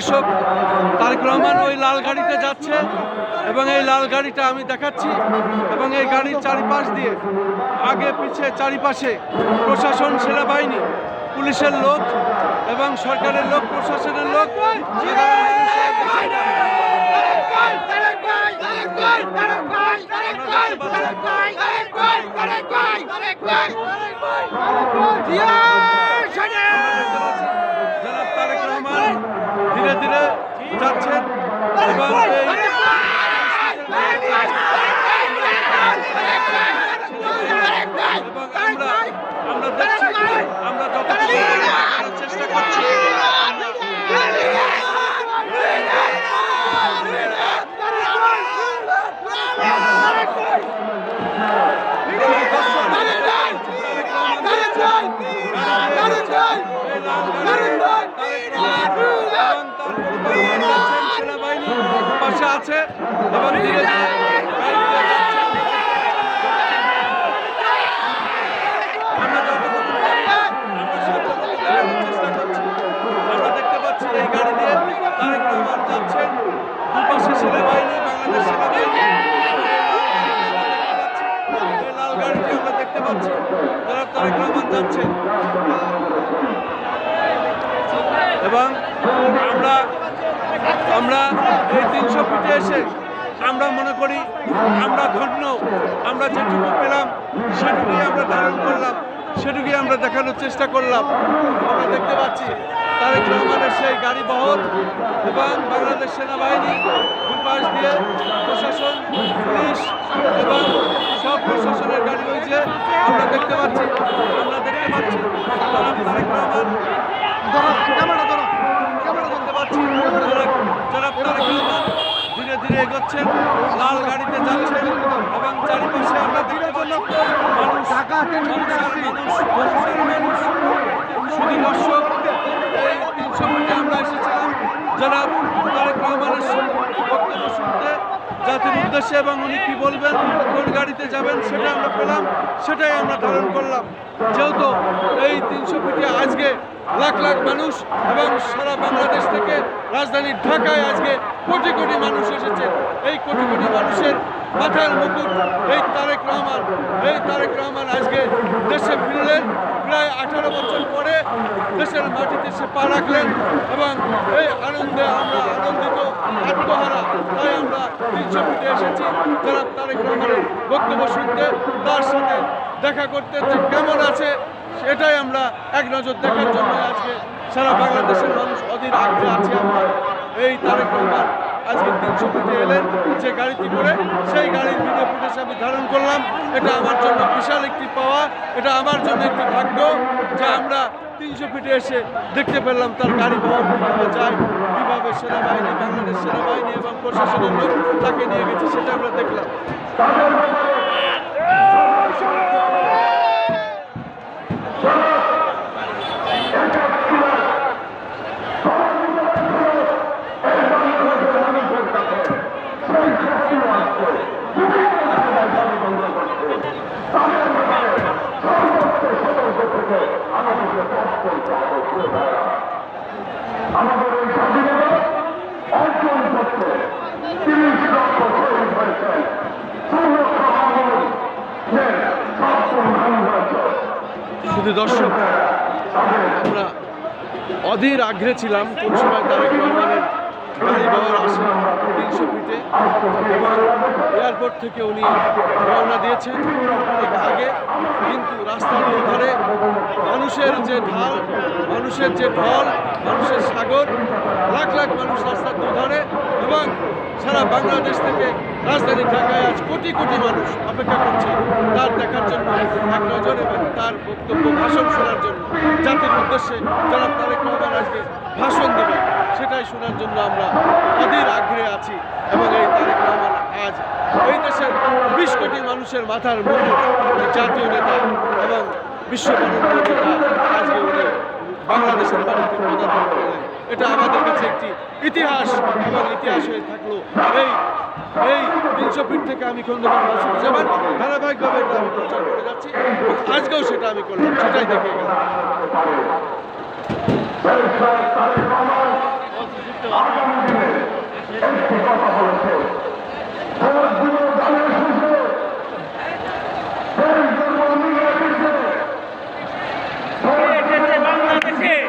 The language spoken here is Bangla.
দর্শক তারেক রহমান ওই লাল গাড়িতে যাচ্ছে এবং এই লাল গাড়িটা আমি দেখাচ্ছি এবং এই গাড়ির চারিপাশ দিয়ে আগে পিছে চারিপাশে প্রশাসন সেনাবাহিনী পুলিশের লোক এবং সরকারের লোক প্রশাসনের লোক সাধারণ জনাব তারেক রহমান ধীরে যাচ্ছেন এবং এই এবং আমরা আমরা দেখছি আমরা যতটুকু করার চেষ্টা করছি সেনাবাহিনী পাশে আছে এবং ধীরে যাচ্ছে। দিয়ে তারেক রহমান এবং আমরা আমরা এই তিনশো ফিটে এসে আমরা মনে করি আমরা ধন্য, আমরা যেটুকু পেলাম, সেটুকুই আমরা ধারণ করলাম, সেটুকুই আমরা দেখানোর চেষ্টা করলাম। আমরা দেখতে পাচ্ছি তারেক রহমানের সেই গাড়ি বহর এবং বাংলাদেশ সেনাবাহিনী দুপাশ দিয়ে প্রশাসন, পুলিশ এবং সব প্রশাসনের গাড়ি রয়েছে। আমরা দেখতে পাচ্ছি, আমরা দেখতে পাচ্ছি জনাব তারেক রহমান দেখতে পাচ্ছি জনাব- জনাব তারেক রহমান ধীরে এগোচ্ছেন লাল গাড়িতে যাচ্ছেন এবং চারিপাশে আমরা দেখতে পাচ্ছি মানুষ মানুষের মানুষ মানুষের শুধু দর্শক এই তিনশো আমরা এসেছিলাম। জনাব তারেক রহমানের বক্তব্য শুনতে জাতির উদ্দেশ্যে এবং উনি কি বলবেন, কোন গাড়িতে যাবেন সেটা আমরা পেলাম, সেটাই আমরা ধারণ করলাম। যেহেতু এই তিনশো ফিটে আজকে লাখ লাখ মানুষ এবং সারা বাংলাদেশ থেকে রাজধানী ঢাকায় আজকে কোটি কোটি মানুষ এসেছে। এই কোটি কোটি মানুষের মাথার মুকুট এই তারেক রহমান, এই তারেক রহমান আজকে দেশে ফিরলেন। প্রায় আঠারো বছর পরে দেশের মাটিতে সে পা রাখলেন এবং এই আনন্দে আমরা আমরা এসেছি যারা তারেক রহমানের বক্তব্য শুনতে, তার সাথে দেখা করতে যে কেমন আছে, সেটাই আমরা এক নজর দেখার জন্য আজকে সারা বাংলাদেশের মানুষ অধীর আগ্রহে আছে আমরা। এই তারেক রহমান আজকে তিনশো ফিটে এলেন, যে গাড়িটি করে সেই গাড়ির ভিডিও ফুটেজ আমি ধারণ করলাম। এটা আমার জন্য বিশাল একটি পাওয়া, এটা আমার জন্য একটি ভাগ্য যে আমরা তিনশো ফিটে এসে দেখতে পেলাম তার গাড়ি বহর কীভাবে যায় কীভাবে সেনাবাহিনী, বাংলাদেশ সেনাবাহিনী এবং প্রশাসনের লোক তাকে নিয়ে গেছে, সেটা আমরা দেখলাম। শুধু দর্শক আমরা অধীর আগ্রহে ছিলাম কোন সময় তারেক রহমানের তিনশো ফিটে। এবং এয়ারপোর্ট থেকে উনি রওনা দিয়েছেন। আগে কিন্তু রাস্তার দুধারে মানুষের যে ঢাল, মানুষের যে ঢল, মানুষের সাগর, লাখ লাখ মানুষ রাস্তার দুধারে এবং সারা বাংলাদেশ থেকে রাজধানী ঢাকায় আজ কোটি কোটি মানুষ অপেক্ষা করছে তার দেখার জন্য, এক নজর এবং তার বক্তব্য, ভাষণ শোনার জন্য। জাতির উদ্দেশ্যে জনাব তারেক রহমান আজকে ভাষণ দেবে সেটাই শোনার জন্য আমরা অধীর আগ্রহে আছি এবং এই তারেক রহমান আজ এই দেশের বিশ কোটি মানুষের মাথার যে জাতীয় নেতা এবং বিশ্ববরণ্য নেতা আজকে উনি বাংলাদেশের মাটিতে পদার্পণ করলেন, এটা আমাদের কাছে একটি ইতিহাস এবং ইতিহাস হয়ে থাকল। এই এই ফিট থেকে আমি খন্দকার মাসুদ জামান ধারাবাহিকভাবে এটা আমি প্রচার করে যাচ্ছি। আজকেও সেটা আমি করলাম, সেটাই দেখে গেলাম। কথা বলেছে